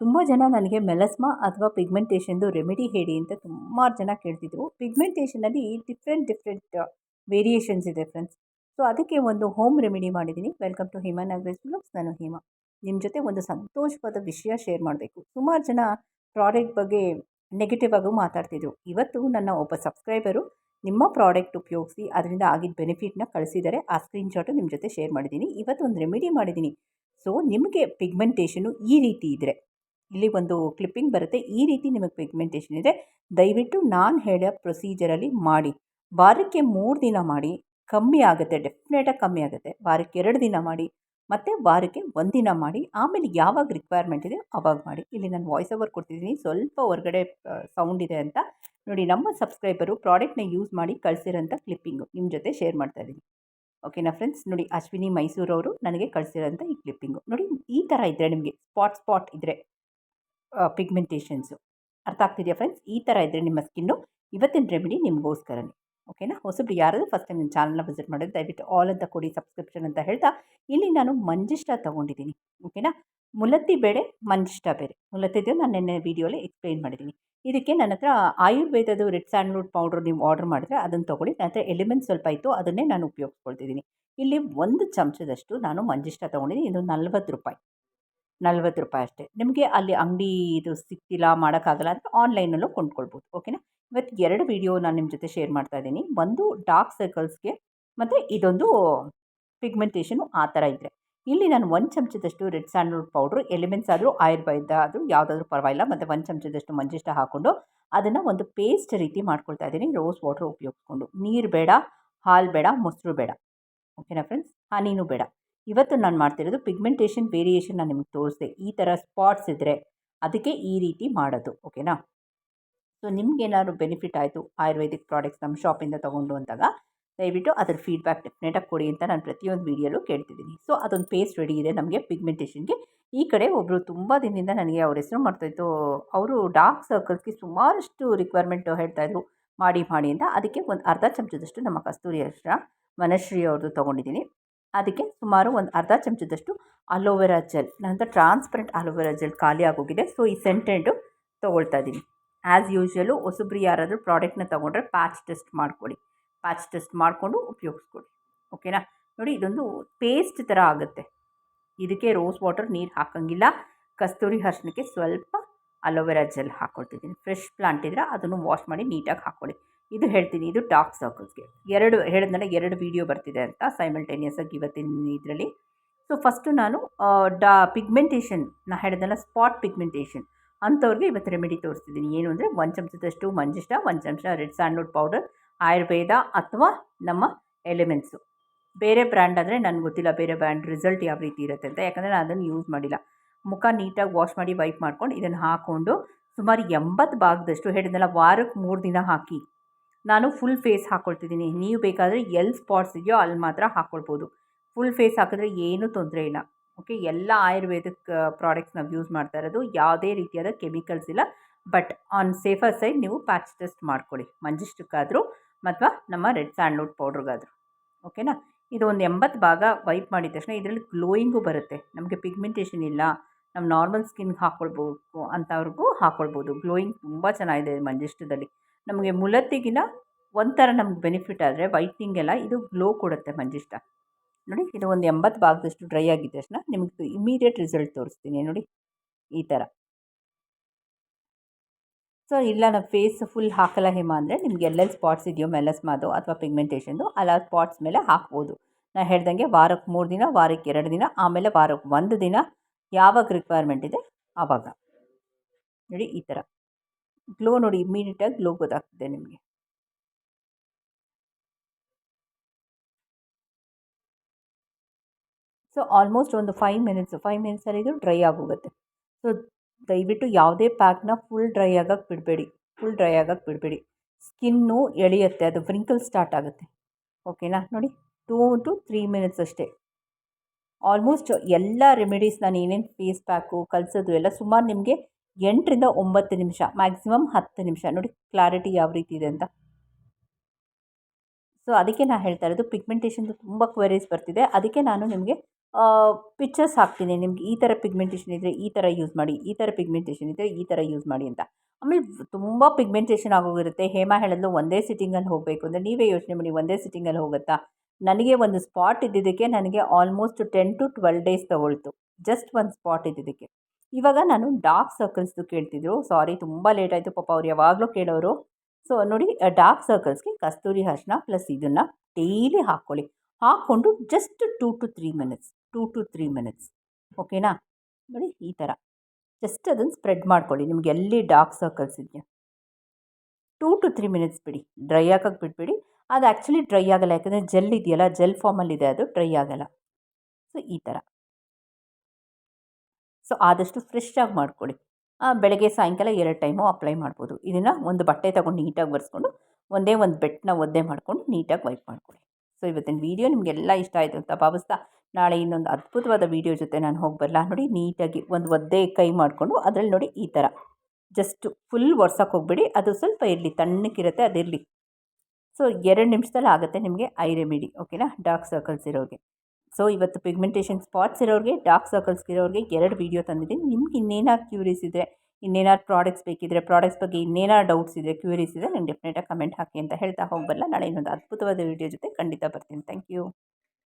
ತುಂಬ ಜನ ನನಗೆ ಮೆಲಸ್ಮಾ ಅಥವಾ ಪಿಗ್ಮೆಂಟೇಷನ್ದು ರೆಮಿಡಿ ಹೇಳಿ ಅಂತ ಸುಮಾರು ಜನ ಕೇಳ್ತಿದ್ರು. ಪಿಗ್ಮೆಂಟೇಷನಲ್ಲಿ ಡಿಫ್ರೆಂಟ್ ಡಿಫ್ರೆಂಟ್ ವೇರಿಯೇಷನ್ಸ್ ಇದೆ ಫ್ರೆಂಡ್ಸ್. ಸೊ, ಅದಕ್ಕೆ ಒಂದು ಹೋಮ್ ರೆಮಿಡಿ ಮಾಡಿದ್ದೀನಿ. Welcome to Hima Nagaraj blogs. ನಾನು ಹಿಮಾ. ನಿಮ್ಮ ಜೊತೆ ಒಂದು ಸಂತೋಷವಾದ ವಿಷಯ ಶೇರ್ ಮಾಡಬೇಕು. ಸುಮಾರು ಜನ ಪ್ರಾಡಕ್ಟ್ ಬಗ್ಗೆ ನೆಗೆಟಿವ್ ಆಗೂ ಮಾತಾಡ್ತಿದ್ರು. ಇವತ್ತು ನನ್ನ ಒಬ್ಬ ಸಬ್ಸ್ಕ್ರೈಬರು ನಿಮ್ಮ ಪ್ರಾಡಕ್ಟ್ ಉಪಯೋಗಿಸಿ ಅದರಿಂದ ಆಗಿದ್ದ ಬೆನಿಫಿಟ್ನ ಕಳಿಸಿದ್ದಾರೆ ಆ ಸ್ಕ್ರೀನ್ಶಾಟು ನಿಮ್ಮ ಜೊತೆ ಶೇರ್ ಮಾಡಿದ್ದೀನಿ ಇವತ್ತು ಒಂದು ರೆಮಿಡಿ ಮಾಡಿದ್ದೀನಿ ಸೊ, ನಿಮಗೆ ಪಿಗ್ಮೆಂಟೇಷನು ಈ ರೀತಿ ಇದ್ದರೆ ಇಲ್ಲಿ ಒಂದು ಕ್ಲಿಪ್ಪಿಂಗ್ ಬರುತ್ತೆ. ಈ ರೀತಿ ನಿಮಗೆ ಪಿಗ್ಮೆಂಟೇಷನ್ ಇದೆ. ದಯವಿಟ್ಟು ನಾನು ಹೇಳೋ ಪ್ರೊಸೀಜರಲ್ಲಿ ಮಾಡಿ. ವಾರಕ್ಕೆ ಮೂರು ದಿನ ಮಾಡಿ. ಕಮ್ಮಿ ಆಗುತ್ತೆ ಡೆಫಿನೆಟಾಗಿ ಕಮ್ಮಿ ಆಗುತ್ತೆ. ವಾರಕ್ಕೆ ಎರಡು ದಿನ ಮಾಡಿ. ಮತ್ತು ವಾರಕ್ಕೆ ಒಂದು ದಿನ ಮಾಡಿ. ಆಮೇಲೆ ಯಾವಾಗ ರಿಕ್ವೈರ್ಮೆಂಟ್ ಇದೆ ಅವಾಗ ಮಾಡಿ. ಇಲ್ಲಿ ನಾನು ವಾಯ್ಸ್ ಓವರ್ ಕೊಡ್ತಿದ್ದೀನಿ. ಸ್ವಲ್ಪ ಹೊರಗಡೆ ಸೌಂಡ್ ಇದೆ ಅಂತ. ನೋಡಿ, ನಮ್ಮ ಸಬ್ಸ್ಕ್ರೈಬರು ಪ್ರಾಡಕ್ಟ್ನ ಯೂಸ್ ಮಾಡಿ ಕಳಿಸಿರೋಂಥ ಕ್ಲಿಪ್ಪಿಂಗು ನಿಮ್ಮ ಜೊತೆ ಶೇರ್ ಮಾಡ್ತಾ ಇದ್ದೀನಿ ಓಕೆನಾ ಫ್ರೆಂಡ್ಸ್ ನೋಡಿ, ಅಶ್ವಿನಿ ಮೈಸೂರವರು ನನಗೆ ಕಳಿಸಿರೋಂಥ ಈ ಕ್ಲಿಪ್ಪಿಂಗು ನೋಡಿ, ಈ ಥರ ಇದ್ದರೆ ನಿಮಗೆ ಸ್ಪಾಟ್ ಸ್ಪಾಟ್ ಇದ್ದರೆ ಪಿಗ್ಮೆಂಟೇಷನ್ಸು ಅರ್ಥ ಆಗ್ತಿದೆಯಾ ಫ್ರೆಂಡ್ಸ್ ಈ ಥರ ಇದ್ದರೆ ನಿಮ್ಮ ಸ್ಕಿನ್ನು ಇವತ್ತಿನ ರೆಮಿಡಿ ನಿಮಗೋಸ್ಕರನೇ ಓಕೆನಾ ಹೊಸಬ್ರು ಯಾರಾದರೂ ಫಸ್ಟ್ ಟೈಮ್ ನಿಮ್ಮ ಚಾನಲ್ನ ವಿಸಿಟ್ ಮಾಡಿದ್ರೆ ದಯವಿಟ್ಟು ಆಲ್ ಅಂತ ಕೊಡಿ ಸಬ್ಸ್ಕ್ರಿಪ್ಷನ್ ಅಂತ ಹೇಳ್ತಾ ಇಲ್ಲಿ ನಾನು ಮಂಜಿಷ್ಟ ತೊಗೊಂಡಿದ್ದೀನಿ. ಓಕೆನಾ ಮುಲತ್ತಿ ಬೇಳೆ, ಮಂಜಿಷ್ಟ ಬೇರೆ. ಮುಲತ್ತಿದ್ದು ನಾನು ನಿನ್ನೆ ವೀಡಿಯೋಲಿ ಎಕ್ಸ್ಪ್ಲೈನ್ ಮಾಡಿದ್ದೀನಿ. ಇದಕ್ಕೆ ನನ್ನ ಹತ್ರ ಆಯುರ್ವೇದದ ರೆಡ್ ಸ್ಯಾಂಡ್ಲ್ವುಡ್ ಪೌಡ್ರ್ ನೀವು ಆರ್ಡರ್ ಮಾಡಿದ್ರೆ ಅದನ್ನು ತೊಗೊಳ್ಳಿ. ನನ್ನ ಹತ್ರ ಎಲಿಮೆಂಟ್ ಸ್ವಲ್ಪ ಇತ್ತು, ಅದನ್ನೇ ನಾನು ಉಪಯೋಗಿಸ್ಕೊಳ್ತಿದ್ದೀನಿ. ಇಲ್ಲಿ ಒಂದು ಚಮಚದಷ್ಟು ನಾನು ಮಂಜಿಷ್ಟ ತೊಗೊಂಡಿದ್ದೀನಿ. ಇದು ನಲ್ವತ್ತು ರೂಪಾಯಿ. ನಲ್ವತ್ತು ರೂಪಾಯಿ ಅಷ್ಟೇ. ನಿಮಗೆ ಅಲ್ಲಿ ಅಂಗಡಿ ಇದು ಸಿಗ್ತಿಲ್ಲ, ಮಾಡೋಕ್ಕಾಗಲ್ಲ ಅಂದರೆ ಆನ್ಲೈನಲ್ಲೂ ಕೊಂಡ್ಕೊಳ್ಬೋದು, ಓಕೆನಾ? ಇವತ್ತು ಎರಡು ವಿಡಿಯೋ ನಾನು ನಿಮ್ಮ ಜೊತೆ ಶೇರ್ ಮಾಡ್ತಾ ಇದ್ದೀನಿ. ಒಂದು ಡಾರ್ಕ್ ಸರ್ಕಲ್ಸ್ಗೆ ಮತ್ತು ಇದೊಂದು ಪಿಗ್ಮೆಂಟೇಷನು ಆ ಥರ ಇದ್ದರೆ ಇಲ್ಲಿ ನಾನು ಒಂದು ಚಮಚದಷ್ಟು ರೆಡ್ ಸ್ಯಾಂಡಲ್ವುಡ್ ಪೌಡ್ರು, ಎಲಿಮೆಂಟ್ಸ್ ಆದರೂ, ಆಯುರ್ವೇದ ಆದರೂ ಯಾವುದಾದ್ರೂ ಪರವಾಗಿಲ್ಲ, ಮತ್ತು ಒಂದು ಚಮಚದಷ್ಟು ಮಂಜಿಷ್ಟ ಹಾಕ್ಕೊಂಡು ಅದನ್ನು ಒಂದು ಪೇಸ್ಟ್ ರೀತಿ ಮಾಡ್ಕೊಳ್ತಾ ಇದ್ದೀನಿ. ರೋಸ್ ವಾಟ್ರ್ ಉಪಯೋಗಿಸ್ಕೊಂಡು. ನೀರು ಬೇಡ, ಹಾಲು ಬೇಡ, ಮೊಸರು ಬೇಡ, ಓಕೆನಾ ಫ್ರೆಂಡ್ಸ್? ಹನಿನೂ ಬೇಡ. ಇವತ್ತು ನಾನು ಮಾಡ್ತಿರೋದು ಪಿಗ್ಮೆಂಟೇಷನ್ ವೇರಿಯೇಷನ್ ನಾನು ನಿಮಗೆ ತೋರಿಸಿದೆ. ಈ ಥರ ಸ್ಪಾಟ್ಸ್ ಇದ್ದರೆ ಅದಕ್ಕೆ ಈ ರೀತಿ ಮಾಡೋದು ಓಕೆನಾ ಸೊ ನಿಮ್ಗೇನಾದ್ರು ಬೆನಿಫಿಟ್ ಆಯಿತು, ಆಯುರ್ವೇದಿಕ್ ಪ್ರಾಡಕ್ಟ್ಸ್ ನಮ್ಮ ಶಾಪಿಂದ ತೊಗೊಂಡು ಅಂದಾಗ, ದಯವಿಟ್ಟು ಅದರ ಫೀಡ್ಬ್ಯಾಕ್ ಡೆಫಿನೆಟಾಗಿ ಕೊಡಿ ಅಂತ ನಾನು ಪ್ರತಿಯೊಂದು ವೀಡಿಯೋಲ್ಲೂ ಕೇಳ್ತಿದ್ದೀನಿ. ಸೊ ಅದೊಂದು ಪೇಸ್ಟ್ ರೆಡಿ ಇದೆ ನಮಗೆ ಪಿಗ್ಮೆಂಟೇಷನ್ಗೆ ಈ ಕಡೆ ಒಬ್ಬರು ತುಂಬ ದಿನದಿಂದ ನನಗೆ ಅವ್ರ ಹೆಸರು ಮಾಡ್ತಾಯಿತ್ತು ಅವರು ಡಾರ್ಕ್ ಸರ್ಕಲ್ಸ್ಗೆ ಸುಮಾರಷ್ಟು ರಿಕ್ವೈರ್ಮೆಂಟು ಹೇಳ್ತಾಯಿದ್ರು ಮಾಡಿ ಮಾಡಿ ಅಂತ. ಅದಕ್ಕೆ ಒಂದು ಅರ್ಧ ಚಮಚದಷ್ಟು ನಮ್ಮ ಕಸ್ತೂರಿ ಅಷ್ಟ ಮನಶ್ರೀ ಅವ್ರದ್ದು ತೊಗೊಂಡಿದ್ದೀನಿ. ಅದಕ್ಕೆ ಸುಮಾರು ಒಂದು ಅರ್ಧ ಚಮಚದಷ್ಟು ಅಲೋವೆರಾ ಜೆಲ್, ನಂತರ ಟ್ರಾನ್ಸ್ಪರೆಂಟ್ ಅಲೋವೆರಾ ಜೆಲ್ ಖಾಲಿ ಆಗೋಗಿದೆ. ಸೊ ಈ ಸೆಂಟೆಂಟು ತೊಗೊಳ್ತಾ ಇದ್ದೀನಿ ಆ್ಯಸ್ ಯೂಶ್ವಲು ಹೊಸಬ್ರು ಯಾರಾದರೂ ಪ್ರಾಡಕ್ಟ್ನ ತೊಗೊಂಡ್ರೆ ಪ್ಯಾಚ್ ಟೆಸ್ಟ್ ಮಾಡ್ಕೊಳ್ಳಿ ಪ್ಯಾಚ್ ಟೆಸ್ಟ್ ಮಾಡಿಕೊಂಡು ಉಪಯೋಗಿಸ್ಕೊಳ್ಳಿ ಓಕೆನಾ ನೋಡಿ, ಇದೊಂದು ಪೇಸ್ಟ್ ಥರ ಆಗುತ್ತೆ. ಇದಕ್ಕೆ ರೋಸ್ ವಾಟರ್ ನೀರು ಹಾಕೋಂಗಿಲ್ಲ. ಕಸ್ತೂರಿ ಅರ್ಶಿನಕ್ಕೆ ಸ್ವಲ್ಪ ಅಲೋವೆರಾ ಜೆಲ್ ಹಾಕ್ಕೊಳ್ತಿದ್ದೀನಿ ಫ್ರೆಶ್ ಪ್ಲಾಂಟ್ ಇದ್ದರೆ ಅದನ್ನು ವಾಶ್ ಮಾಡಿ ನೀಟಾಗಿ ಹಾಕ್ಕೊಳ್ಳಿ ಇದು ಹೇಳ್ತೀನಿ, ಇದು ಟಾಕ್ ಸರ್ಕಲ್ಸ್ಗೆ ಎರಡು, ಹೇಳಿದ್ನಲ್ಲ, ಎರಡು ವೀಡಿಯೋ ಬರ್ತಿದೆ ಅಂತ ಸೈಮಲ್ಟೇನಿಯಸ್ಸಾಗಿ ಇವತ್ತಿನ ಇದರಲ್ಲಿ. ಸೊ ಫಸ್ಟು ನಾನು ಡಾ ಪಿಗ್ಮೆಂಟೇಷನ್ ನಾ ಹೇಳಿದ್ನಲ್ಲ ಸ್ಪಾಟ್ ಪಿಗ್ಮೆಂಟೇಷನ್ ಅಂಥವ್ರಿಗೆ ಇವತ್ತು ರೆಮಿಡಿ ತೋರಿಸ್ತಿದ್ದೀನಿ. ಏನು ಅಂದರೆ, ಒಂದು ಚಮಚದಷ್ಟು ಮಂಜಿಷ್ಟ, ಒಂದು ಚಮಚ ರೆಡ್ ಸ್ಯಾಂಡ್ವುಡ್ ಪೌಡರ್ ಆಯುರ್ವೇದ ಅಥವಾ ನಮ್ಮ ಎಲಿಮೆಂಟ್ಸು ಬೇರೆ ಬ್ರ್ಯಾಂಡ್ ಅಂದರೆ ನನಗೆ ಗೊತ್ತಿಲ್ಲ, ಬೇರೆ ಬ್ರ್ಯಾಂಡ್ ರಿಸಲ್ಟ್ ಯಾವ ರೀತಿ ಇರುತ್ತೆ ಅಂತ. ಯಾಕಂದರೆ ನಾನು ಅದನ್ನು ಯೂಸ್ ಮಾಡಿಲ್ಲ. ಮುಖ ನೀಟಾಗಿ ವಾಶ್ ಮಾಡಿ ವೈಪ್ ಮಾಡ್ಕೊಂಡು ಇದನ್ನು ಹಾಕ್ಕೊಂಡು ಸುಮಾರು ಎಂಬತ್ತು ಭಾಗದಷ್ಟು ಹೇಳಿದ್ನಲ್ಲ ವಾರಕ್ಕೆ ಮೂರು ದಿನ ಹಾಕಿ. ನಾನು ಫುಲ್ ಫೇಸ್ ಹಾಕ್ಕೊಳ್ತಿದ್ದೀನಿ ನೀವು ಬೇಕಾದರೆ ಎಲ್ಲಿ ಸ್ಪಾಟ್ಸ್ ಇದೆಯೋ ಅಲ್ಲಿ ಮಾತ್ರ ಹಾಕ್ಕೊಳ್ಬೋದು ಫುಲ್ ಫೇಸ್ ಹಾಕಿದ್ರೆ ಏನೂ ತೊಂದರೆ ಇಲ್ಲ. ಓಕೆ ಎಲ್ಲ ಆಯುರ್ವೇದಿಕ್ ಪ್ರಾಡಕ್ಟ್ಸ್ ನಾವು ಯೂಸ್ ಮಾಡ್ತಾ ಇರೋದು. ಯಾವುದೇ ರೀತಿಯಾದ ಕೆಮಿಕಲ್ಸ್ ಇಲ್ಲ. ಬಟ್ ಆನ್ ಸೇಫರ್ ಸೈಡ್ ನೀವು ಪ್ಯಾಚ್ ಟೆಸ್ಟ್ ಮಾಡ್ಕೊಳ್ಳಿ. ಮಂಜಿಷ್ಟಕ್ಕಾದರೂ ಅಥವಾ ನಮ್ಮ ರೆಡ್ ಸ್ಯಾಂಡ್ಲುಡ್ ಪೌಡ್ರಿಗಾದರೂ ಓಕೆನಾ ಇದು ಒಂದು ಎಂಬತ್ತು ಭಾಗ ವೈಪ್ ಮಾಡಿದ ತಕ್ಷಣ ಇದರಲ್ಲಿ ಗ್ಲೋಯಿಂಗು ಬರುತ್ತೆ. ನಮಗೆ ಪಿಗ್ಮೆಂಟೇಷನ್ ಇಲ್ಲ. ನಮ್ಮ ನಾರ್ಮಲ್ ಸ್ಕಿನ್ಗೆ ಹಾಕ್ಕೊಳ್ಬೇಕು ಅಂಥವ್ರಿಗೂ ಹಾಕ್ಕೊಳ್ಬೋದು ಗ್ಲೋಯಿಂಗ್ ತುಂಬ ಚೆನ್ನಾಗಿದೆ ಮಂಜಿಷ್ಟದಲ್ಲಿ ನಮಗೆ ಮುಲತ್ತಿಗಿನ ಒಂಥರ ನಮ್ಗೆ ಬೆನಿಫಿಟ್ ಆದರೆ ವೈಟ್ನಿಂಗೆಲ್ಲ ಇದು ಗ್ಲೋ ಕೊಡುತ್ತೆ ಮಂಜಿಷ್ಟ ನೋಡಿ, ಇದು ಒಂದು ಎಂಬತ್ತು ಭಾಗದಷ್ಟು ಡ್ರೈ ಆಗಿದ್ದ ತಕ್ಷಣ ನಿಮಗೆ ಇಮಿಡಿಯೇಟ್ ರಿಸಲ್ಟ್ ತೋರಿಸ್ತೀನಿ ನೋಡಿ ಈ ಥರ. ಸೊ, ಇಲ್ಲ ನಾವು ಫೇಸ್ ಫುಲ್ ಹಾಕಲ್ಲ ಹೇಮ ಅಂದರೆ ನಿಮ್ಗೆ ಎಲ್ಲೆಲ್ಲಿ ಸ್ಪಾಟ್ಸ್ ಇದೆಯೋ ಮೆಲಸ್ಮಾದು ಅಥವಾ ಪಿಗ್ಮೆಂಟೇಷನ್ದು ಅಲ್ಲ ಸ್ಪಾಟ್ಸ್ ಮೇಲೆ ಹಾಕ್ಬೋದು. ನಾನು ಹೇಳ್ದಂಗೆ ವಾರಕ್ಕೆ ಮೂರು ದಿನ, ವಾರಕ್ಕೆ ಎರಡು ದಿನ, ಆಮೇಲೆ ವಾರಕ್ಕೆ ಒಂದು ದಿನ ಯಾವಾಗ ರಿಕ್ವೈರ್ಮೆಂಟ್ ಇದೆ? ಆವಾಗ ನೋಡಿ ಈ ಥರ ಗ್ಲೋ ನೋಡಿ ಇಮ್ಮಿಡಿಯೇಟಾಗಿ ಗ್ಲೋ ಗೊತ್ತಾಗ್ತದೆ ನಿಮಗೆ. ಸೊ ಆಲ್ಮೋಸ್ಟ್ ಒಂದು ಫೈವ್ ಮಿನಿಟ್ಸ್ ಫೈವ್ ಮಿನಿಟ್ಸಲ್ಲಿ ಇದು ಡ್ರೈ ಆಗೋಗುತ್ತೆ. ಸೊ ದಯವಿಟ್ಟು ಯಾವುದೇ ಪ್ಯಾಕ್ನ ಫುಲ್ ಡ್ರೈ ಆಗೋಕ್ಕೆ ಬಿಡಬೇಡಿ. ಫುಲ್ ಡ್ರೈ ಆಗೋಕ್ಕೆ ಬಿಡಬೇಡಿ. ಸ್ಕಿನ್ನು ಎಳೆಯುತ್ತೆ, ಅದು ವ್ರಿಂಕಲ್ ಸ್ಟಾರ್ಟ್ ಆಗುತ್ತೆ. ಓಕೆನಾ ನೋಡಿ ಟೂ ಟು ತ್ರೀ ಮಿನಿಟ್ಸ್ ಅಷ್ಟೇ. ಆಲ್ಮೋಸ್ಟ್ ಎಲ್ಲ ರೆಮಿಡೀಸ್ ನಾನು ಏನೇನು ಫೇಸ್ ಪ್ಯಾಕು, ಕಲಿಸೋದು ಎಲ್ಲ ಸುಮಾರು ನಿಮಗೆ ಎಂಟರಿಂದ ಒಂಬತ್ತು ನಿಮಿಷ, ಮ್ಯಾಕ್ಸಿಮಮ್ ಹತ್ತು ನಿಮಿಷ. ನೋಡಿ ಕ್ಲಾರಿಟಿ ಯಾವ ರೀತಿ ಇದೆ ಅಂತ. ಸೊ, ಅದಕ್ಕೆ ನಾನು ಹೇಳ್ತಾ ಇರೋದು ಪಿಗ್ಮೆಂಟೇಷನ್ದು ತುಂಬ ಕ್ವೆರೀಸ್ ಬರ್ತಿದೆ. ಅದಕ್ಕೆ ನಾನು ನಿಮಗೆ ಪಿಕ್ಚರ್ಸ್ ಹಾಕ್ತೀನಿ. ನಿಮ್ಗೆ ಈ ಥರ ಪಿಗ್ಮೆಂಟೇಷನ್ ಇದ್ದರೆ ಈ ಥರ ಯೂಸ್ ಮಾಡಿ, ಈ ಥರ ಪಿಗ್ಮೆಂಟೇಷನ್ ಇದ್ದರೆ ಈ ಥರ ಯೂಸ್ ಮಾಡಿ ಅಂತ. ಆಮೇಲೆ ತುಂಬ ಪಿಗ್ಮೆಂಟೇಷನ್ ಆಗೋಗಿರುತ್ತೆ. ಹೇಮಾ ಹೇಳಿದ್ಲು, ಒಂದೇ ಸಿಟ್ಟಿಂಗಲ್ಲಿ ಹೋಗಬೇಕು ಅಂದರೆ ನೀವೇ ಯೋಚನೆ ಮಾಡಿ, ಒಂದೇ ಸಿಟ್ಟಿಂಗಲ್ಲಿ ಹೋಗುತ್ತಾ? ನನಗೆ ಒಂದು ಸ್ಪಾಟ್ ಇದ್ದಿದ್ದಕ್ಕೆ ನನಗೆ almost ten to twelve days ತಗೊಳ್ತು. Just ಒಂದು ಸ್ಪಾಟ್ ಇದ್ದಿದ್ದಕ್ಕೆ. ಇವಾಗ ನಾನು ಡಾರ್ಕ್ ಸರ್ಕಲ್ಸ್ದು ಕೇಳ್ತಿದ್ರು. ಸಾರಿ ತುಂಬ ಲೇಟ್ ಆಯಿತು ಪಾಪ ಅವ್ರು ಯಾವಾಗಲೂ ಕೇಳೋರು. ಸೊ ನೋಡಿ ಡಾರ್ಕ್ ಸರ್ಕಲ್ಸ್ಗೆ ಕಸ್ತೂರಿ ಹರ್ಷಣ ಪ್ಲಸ್ ಇದನ್ನು ಡೈಲಿ ಹಾಕ್ಕೊಳ್ಳಿ. ಹಾಕ್ಕೊಂಡು just two to three minutes two to three minutes ಓಕೆನಾ ನೋಡಿ, ಈ ಥರ ಜಸ್ಟ್ ಅದನ್ನು ಸ್ಪ್ರೆಡ್ ಮಾಡ್ಕೊಳ್ಳಿ. ನಿಮ್ಗೆ ಎಲ್ಲಿ ಡಾರ್ಕ್ ಸರ್ಕಲ್ಸ್ ಇದೆಯಾ? ಟೂ ಟು ತ್ರೀ ಮಿನಿಟ್ಸ್ ಬಿಡಿ. ಡ್ರೈ ಹಾಕೋಕ್ಕೆ ಬಿಟ್ಬಿಡಿ? ಅದು ಆ್ಯಕ್ಚುಲಿ ಡ್ರೈ ಆಗೋಲ್ಲ, ಯಾಕಂದರೆ ಜೆಲ್ ಇದೆಯಲ್ಲ ಜೆಲ್ ಫಾರ್ಮಲ್ಲಿದೆ ಅದು ಡ್ರೈ ಆಗಲ್ಲ. ಸೊ ಈ ಥರ. ಸೊ ಆದಷ್ಟು ಫ್ರೆಶ್ ಆಗಿ ಮಾಡ್ಕೊಳ್ಳಿ. ಬೆಳಗ್ಗೆ, ಸಾಯಂಕಾಲ ಎರಡು ಟೈಮು ಅಪ್ಲೈ ಮಾಡ್ಬೋದು. ಇದನ್ನು ಒಂದು ಬಟ್ಟೆ ತಗೊಂಡು ನೀಟಾಗಿ ಒರೆಸ್ಕೊಂಡು, ಒಂದೇ ಒಂದು ಬೆಟ್ಟನ್ನ ಒದ್ದೆ ಮಾಡಿಕೊಂಡು ನೀಟಾಗಿ ವೈಪ್ ಮಾಡ್ಕೊಳ್ಳಿ. ಸೊ ಇವತ್ತಿನ ವೀಡಿಯೋ ನಿಮಗೆಲ್ಲ ಇಷ್ಟ ಆಯಿತು ಅಂತ ಭಾವಿಸ್ತಾ, ನಾಳೆ ಇನ್ನೊಂದು ಅದ್ಭುತವಾದ ವೀಡಿಯೋ ಜೊತೆ ನಾನು ಹೋಗಿ ಬರಲ್ಲ ನೋಡಿ ನೀಟಾಗಿ ಒಂದು ಒದ್ದೆ ಕೈ ಮಾಡಿಕೊಂಡು, ಅದರಲ್ಲಿ ನೋಡಿ ಈ ಥರ. ಜಸ್ಟ್ ಫುಲ್ ಒರ್ಸೋಕೆ ಹೋಗ್ಬೇಡಿ, ಅದು ಸ್ವಲ್ಪ ಇರಲಿ ತಣ್ಣಕ್ಕಿರುತ್ತೆ ಅದಿರಲಿ. ಸೊ, ಎರಡು ನಿಮಿಷದಲ್ಲಿ ಆಗುತ್ತೆ ನಿಮಗೆ ಐ ರೆಮಿಡಿ, ಓಕೆನಾ? ಡಾರ್ಕ್ ಸರ್ಕಲ್ಸ್ ಇರೋರಿಗೆ. ಸೊ, ಇವತ್ತು ಪಿಗ್ಮೆಂಟೇಷನ್ ಸ್ಪಾಟ್ಸ್ ಇರೋರಿಗೆ, ಡಾರ್ಕ್ ಸರ್ಕಲ್ಸ್ ಇರೋರಿಗೆ ಎರಡು ವೀಡಿಯೋ ತಂದಿದ್ದೀನಿ. ನಿಮ್ಗೆ ಇನ್ನೇನಾದ್ರು ಕ್ಯೂರೀಸ್ ಇದ್ದರೆ ಇನ್ನೇನಾದ್ರು ಪ್ರಾಡಕ್ಟ್ಸ್ ಬೇಕಿದ್ದರೆ ಪ್ರಾಡಕ್ಟ್ಸ್ ಬಗ್ಗೆ ಇನ್ನೇನಾದ್ರು ಡೌಟ್ಸ್ ಇದ್ದರೆ ಕ್ಯೂರೀಸ್ ಇದ್ದರೆ ನಂಗೆ ಡೆಫಿನೆಟಾಗಿ ಕಮೆಂಟ್ ಹಾಕಿ ಅಂತ ಹೇಳ್ತಾ ಹೋಗಬಲ್ಲ. ನಾಳೆ ಇನ್ನೊಂದು ಅದ್ಭುತವಾದ ವೀಡಿಯೋ ಜೊತೆ ಖಂಡಿತ ಬರ್ತೀನಿ. Thank you.